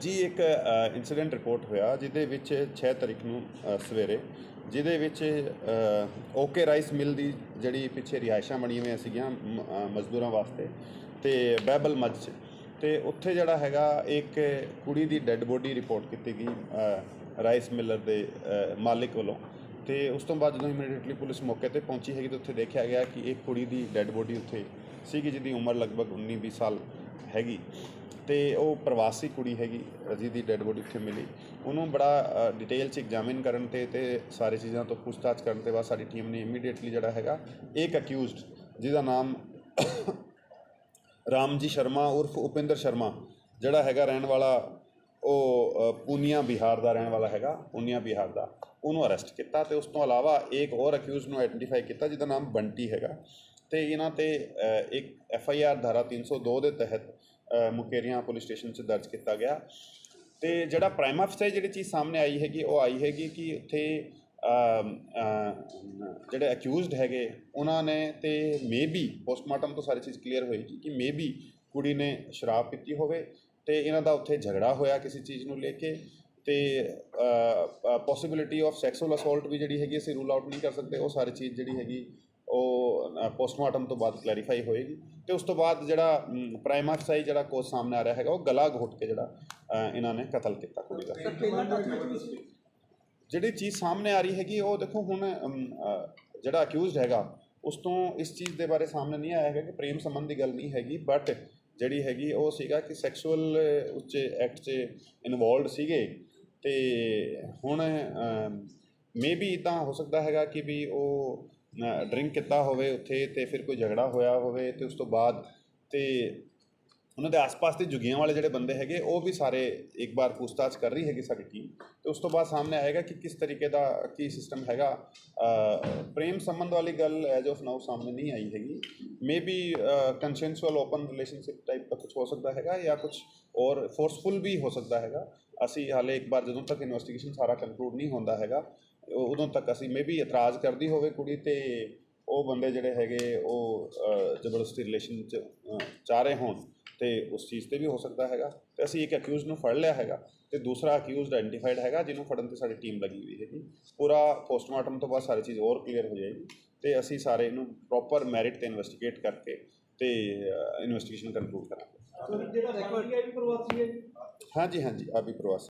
ਜੀ ਇੱਕ incident report ਹੋਇਆ ਜਿਹਦੇ ਵਿੱਚ 6 ਤਰੀਕ ਨੂੰ ਅ, ਸਵੇਰੇ ਜਿਹਦੇ ਵਿੱਚ ਓਕੇ ਰਾਈਸ ਮਿਲ ਦੀ ਜਿਹੜੀ ਪਿੱਛੇ ਰਿਹਾਇਸ਼ਾਂ ਬਣੀਆਂ ਹੋਈਆਂ ਸੀਗੀਆਂ ਮ- ਅ, ਮਜ਼ਦੂਰਾਂ ਵਾਸਤੇ ਤੇ ਬੈਬਲ ਮੱਝ 'ਚ। ਤੇ ਉੱਥੇ ਜਿਹੜਾ ਹੈਗਾ ਇੱਕ ਕੁੜੀ ਦੀ ਡੈੱਡ ਬੋਡੀ ਰਿਪੋਰਟ ਕੀਤੀ ਗਈ ਅ, ਰਾਈਸ ਮਿਲਰ ਦੇ ਅ, ਮਾਲਿਕ ਵੱਲੋਂ। ਤੇ ਉਸ ਤੋਂ ਬਾਅਦ ਜਦੋਂ ਇਮੀਡੀਏਟਲੀ ਪੁਲਿਸ ਮੌਕੇ ਤੇ ਪਹੁੰਚੀ ਹੈਗੀ ਤਾਂ ਉੱਥੇ ਦੇਖਿਆ ਗਿਆ ਕਿ ਇੱਕ ਕੁੜੀ ਦੀ ਡੈੱਡ ਬੋਡੀ ਉੱਥੇ ਸੀਗੀ ਜਿਹਦੀ ਉਮਰ ਲਗਭਗ 19-20 ਸਾਲ ਹੈਗੀ। ਤੇ ਉਹ ਪ੍ਰਵਾਸੀ ਕੁੜੀ ਹੈਗੀ ਜਿਹਦੀ ਡੈੱਡ ਬੋਡੀ ਉੱਥੇ ਮਿਲੀ। ਉਹਨੂੰ ਬੜਾ ਡਿਟੇਲ ਚ ਐਗਜ਼ਾਮਿਨ ਕਰਨ ਤੇ ਤੇ ਸਾਰੇ ਚੀਜ਼ਾਂ ਤੋਂ ਪੁੱਛਤਾਛ ਕਰਨ ਤੇ ਬਾਅਦ ਸਾਡੀ ਟੀਮ ਨੇ ਇਮੀਡੀਏਟਲੀ ਜਿਹੜਾ ਹੈਗਾ, ਇੱਕ ਅਕਿਊਜ਼ਡ ਜਿਹਦਾ ਨਾਮ ਰਾਮਜੀ ਸ਼ਰਮਾ, ਉਰਫ ਉਪਿੰਦਰ ਸ਼ਰਮਾ, ਜਿਹੜਾ ਹੈਗਾ ਰਹਿਣ ਵਾਲਾ, ਉਹ ਪੂਨੀਆ ਬਿਹਾਰ ਦਾ ਰਹਿਣ ਵਾਲਾ ਹੈਗਾ, ਪੂਨੀਆ ਬਿਹਾਰ ਦਾ। ਉਹਨੂੰ ਅਰੈਸਟ ਕੀਤਾ ਤੇ ਉਸ ਤੋਂ ਇਲਾਵਾ ਇੱਕ ਹੋਰ ਅਕਿਊਜ਼ ਨੂੰ ਆਇਡੈਂਟੀਫਾਈ ਕੀਤਾ, ਜਿਹਦਾ ਨਾਮ ਬੰਟੀ ਹੈਗਾ। ਤੇ ਇਹਨਾਂ ਤੇ ਇੱਕ ਐਫ ਆਈ ਆਰ ਧਾਰਾ 302 ਦੇ ਤਹਿਤ ਮੁਕੇਰੀਆਂ ਪੁਲਿਸ ਸਟੇਸ਼ਨ 'ਚ ਦਰਜ ਕੀਤਾ ਗਿਆ। ਤੇ ਜਿਹੜਾ ਪ੍ਰਾਈਮ ਆਫਿਸਰ ਜਿਹੜੀ ਚੀਜ਼ ਸਾਹਮਣੇ ਆਈ ਹੈਗੀ, ਉਹ ਆਈ ਹੈਗੀ ਕਿ ਉੱਥੇ ਜਿਹੜੇ ਅਕਿਊਜ਼ਡ ਹੈਗੇ, ਉਹਨਾਂ ਨੇ ਤੇ ਮੇਬੀ ਪੋਸਟਮਾਰਟਮ ਤੋਂ ਸਾਰੀ ਚੀਜ਼ ਕਲੀਅਰ ਹੋਏਗੀ ਕਿ ਮੇਬੀ ਕੁੜੀ ਨੇ ਸ਼ਰਾਬ ਪੀਤੀ ਹੋਵੇ ਤੇ ਇਹਨਾਂ ਦਾ ਉੱਥੇ ਝਗੜਾ ਹੋਇਆ ਕਿਸੇ ਚੀਜ਼ ਨੂੰ ਲੈ ਕੇ ਤੇ ਪੋਸਿਬਿਲਿਟੀ ਆਫ ਸੈਕਸੁਅਲ ਅਸੌਲਟ ਵੀ ਜਿਹੜੀ ਹੈਗੀ ਅਸੀਂ ਰੂਲ ਆਊਟ ਨਹੀਂ ਕਰ ਸਕਦੇ, ਉਹ ਸਾਰੀ ਚੀਜ਼ ਜਿਹੜੀ ਹੈਗੀ ਉਹ ਪੋਸਟਮਾਰਟਮ ਤੋਂ ਬਾਅਦ ਕਲੈਰੀਫਾਈ ਹੋਏਗੀ ਤੇ ਉਸ ਤੋਂ ਬਾਅਦ ਜਿਹੜਾ ਪ੍ਰਾਈਮਾ ਫਸਾਈ ਜਿਹੜਾ ਕੋਸ ਸਾਹਮਣੇ ਆ ਰਿਹਾ ਹੈਗਾ ਉਹ ਗਲਾ ਘੁੱਟ ਕੇ ਜਿਹੜਾ ਇਹਨਾਂ ਨੇ ਕਤਲ ਕੀਤਾ ਕੁੜੀ ਦਾ। ਜਿਹੜੀ ਚੀਜ਼ ਸਾਹਮਣੇ ਆ ਰਹੀ ਹੈਗੀ ਉਹ ਦੇਖੋ ਹੁਣ ਜਿਹੜਾ ਅਕਿਊਜ਼ਡ ਹੈਗਾ ਉਸ ਤੋਂ ਇਸ ਚੀਜ਼ ਦੇ ਬਾਰੇ ਸਾਹਮਣੇ ਨਹੀਂ ਆਇਆ ਹੈਗਾ ਕਿ ਪ੍ਰੇਮ ਸੰਬੰਧ ਦੀ ਗੱਲ ਨਹੀਂ ਹੈਗੀ ਬਟ ਜਿਹੜੀ ਹੈਗੀ ਉਹ ਸੀਗਾ ਕਿ ਸੈਕਸ਼ੂਅਲ ਉੱਚੇ ਐਕਟ 'ਚ ਇਨਵੋਲਡ ਸੀਗੇ ਤੇ ਹੁਣ ਮੇਬੀ ਇਦਾਂ ਹੋ ਸਕਦਾ ਹੈਗਾ ਕਿ ਵੀ ਉਹ ਡਰਿੰਕ ਕੀਤਾ ਹੋਵੇ ਉੱਥੇ ਤੇ ਫਿਰ ਕੋਈ ਝਗੜਾ ਹੋਇਆ ਹੋਵੇ ਤੇ ਉਸ ਤੋਂ ਬਾਅਦ ਤੇ ਉਹਨਾਂ ਦੇ ਆਸ-ਪਾਸ ਦੇ ਜੁਗੀਆਂ ਵਾਲੇ ਜਿਹੜੇ ਬੰਦੇ ਹੈਗੇ, ਉਹ ਵੀ ਸਾਰੇ ਇੱਕ ਵਾਰ ਪੁੱਛਤਾਛ ਕਰ ਰਹੀ ਹੈਗੀ ਸਾਡੀ ਟੀਮ ਤੇ ਉਸ ਤੋਂ ਬਾਅਦ ਸਾਹਮਣੇ ਆਏਗਾ ਕਿ ਕਿਸ ਤਰੀਕੇ ਦਾ ਕੀ ਸਿਸਟਮ ਹੈਗਾ। ਪ੍ਰੇਮ ਸੰਬੰਧ ਵਾਲੀ ਗੱਲ ਐਜ ਆਫ ਨਾਓ ਸਾਹਮਣੇ ਨਹੀਂ ਆਈ ਹੈਗੀ। Maybe consensual open relationship type ਦਾ ਕੁਝ ਹੋ ਸਕਦਾ ਹੈਗਾ ਜਾਂ ਕੁਝ ਔਰ ਫੋਰਸਫੁਲ ਵੀ ਹੋ ਸਕਦਾ ਹੈਗਾ। ਅਸੀਂ ਹਾਲੇ ਇੱਕ ਵਾਰ ਜਦੋਂ ਤੱਕ ਇਨਵੈਸਟੀਗੇਸ਼ਨ ਸਾਰਾ ਕੰਕਲੂਡ ਨਹੀਂ ਹੁੰਦਾ ਹੈਗਾ ਉਦੋਂ ਤੱਕ ਅਸੀਂ ਮੇਬੀ ਇਤਰਾਜ਼ ਕਰਦੀ ਹੋਵੇ ਕੁੜੀ ਤੇ ਉਹ ਬੰਦੇ ਜਿਹੜੇ ਹੈਗੇ ਉਹ ਜ਼ਬਰਦਸਤੀ ਰਿਲੇਸ਼ਨ ਚ ਚਾਹ ਰਹੇ ਹੋਣ ਤੇ ਉਸ ਚੀਜ਼ ਤੇ ਵੀ ਹੋ ਸਕਦਾ ਹੈਗਾ। ਤੇ ਅਸੀਂ ਇੱਕ ਅਕਿਊਜ਼ ਨੂੰ ਫੜ ਲਿਆ ਹੈਗਾ ਤੇ ਦੂਸਰਾ ਅਕਿਊਜ਼ਡ ਆਇਡੈਂਟੀਫਾਈਡ ਹੈਗਾ ਜਿਹਨੂੰ ਫੜਨ ਤੇ ਸਾਡੀ ਟੀਮ ਲੱਗੀ ਹੋਈ ਹੈਗੀ। ਪੂਰਾ ਪੋਸਟਮਾਰਟਮ ਤੋਂ ਬਾਅਦ ਸਾਰੀ ਚੀਜ਼ ਹੋਰ ਕਲੀਅਰ ਹੋ ਜਾਏਗੀ ਤੇ ਅਸੀਂ ਸਾਰੇ ਇਹਨੂੰ ਪ੍ਰੋਪਰ ਮੈਰਿਟ ਤੇ ਇਨਵੈਸਟੀਗੇਟ ਕਰਕੇ ਤੇ ਇਨਵੈਸਟੀਗੇਸ਼ਨ ਕੰਕਲੂਡ ਕਰਾਂਗੇ। ਜਿਹੜਾ ਸਾਡੀ ਹੈ ਵੀ ਪ੍ਰਵਾਸੀ ਹੈ ਜੀ? ਹਾਂਜੀ ਹਾਂਜੀ ਆ ਵੀ ਪ੍ਰਵਾਸੀ।